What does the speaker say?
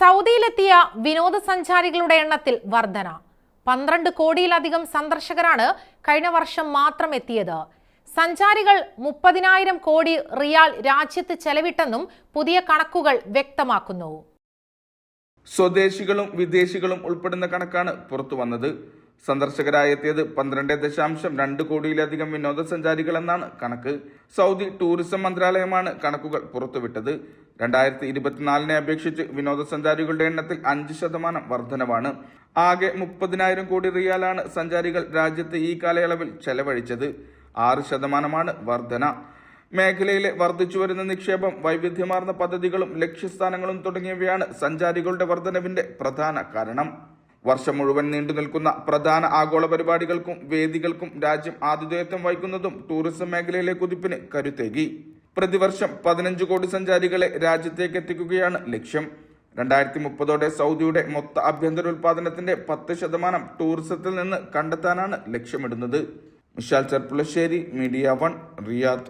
സൗദിയിലെത്തിയ വിനോദസഞ്ചാരികളുടെ എണ്ണത്തിൽ വർധന. പന്ത്രണ്ട് കോടിയിലധികം സന്ദർശകരാണ് കഴിഞ്ഞ വർഷം മാത്രം എത്തിയത്. സഞ്ചാരികൾ മുപ്പതിനായിരം കോടി റിയാൽ രാജ്യത്ത് ചെലവിട്ടെന്നും പുതിയ കണക്കുകൾ വ്യക്തമാക്കുന്നു. സ്വദേശികളും വിദേശികളും ഉൾപ്പെടുന്ന കണക്കാണ് പുറത്തു വന്നത്. സന്ദർശകരായി എത്തിയത് പന്ത്രണ്ട് ദശാംശം രണ്ട് കോടിയിലധികം വിനോദസഞ്ചാരികൾ എന്നാണ് കണക്ക്. സൗദി ടൂറിസം മന്ത്രാലയമാണ് കണക്കുകൾ പുറത്തുവിട്ടത്. രണ്ടായിരത്തി ഇരുപത്തിനാലിനെ അപേക്ഷിച്ച് വിനോദസഞ്ചാരികളുടെ എണ്ണത്തിൽ അഞ്ച് ശതമാനം വർധനവാണ്. ആകെ മുപ്പതിനായിരം കോടി റിയാലാണ് സഞ്ചാരികൾ രാജ്യത്ത് ഈ കാലയളവിൽ ചെലവഴിച്ചത്. ആറ് ശതമാനമാണ് വർധന. മേഖലയിലെ വർദ്ധിച്ചു വരുന്ന നിക്ഷേപം വൈവിധ്യമാർന്ന പദ്ധതികളും ലക്ഷ്യസ്ഥാനങ്ങളും തുടങ്ങിയവയാണ് സഞ്ചാരികളുടെ വർധനവിന്റെ പ്രധാന കാരണം. വർഷം മുഴുവൻ നീണ്ടു നിൽക്കുന്ന പ്രധാന ആഗോള പരിപാടികൾക്കും വേദികൾക്കും രാജ്യം ആതിഥേയത്വം വഹിക്കുന്നതും ടൂറിസം മേഖലയിലെ കുതിപ്പിന് കരുത്തേകി. പ്രതിവർഷം പതിനഞ്ച് കോടി സഞ്ചാരികളെ രാജ്യത്തേക്ക് എത്തിക്കുകയാണ് ലക്ഷ്യം. രണ്ടായിരത്തി മുപ്പതോടെ സൗദിയുടെ മൊത്ത ആഭ്യന്തര ഉൽപാദനത്തിന്റെ പത്ത് ശതമാനം ടൂറിസത്തിൽ നിന്ന് കണ്ടെത്താനാണ് ലക്ഷ്യമിടുന്നത്. Mishal Cherpulassery media one Riyadh.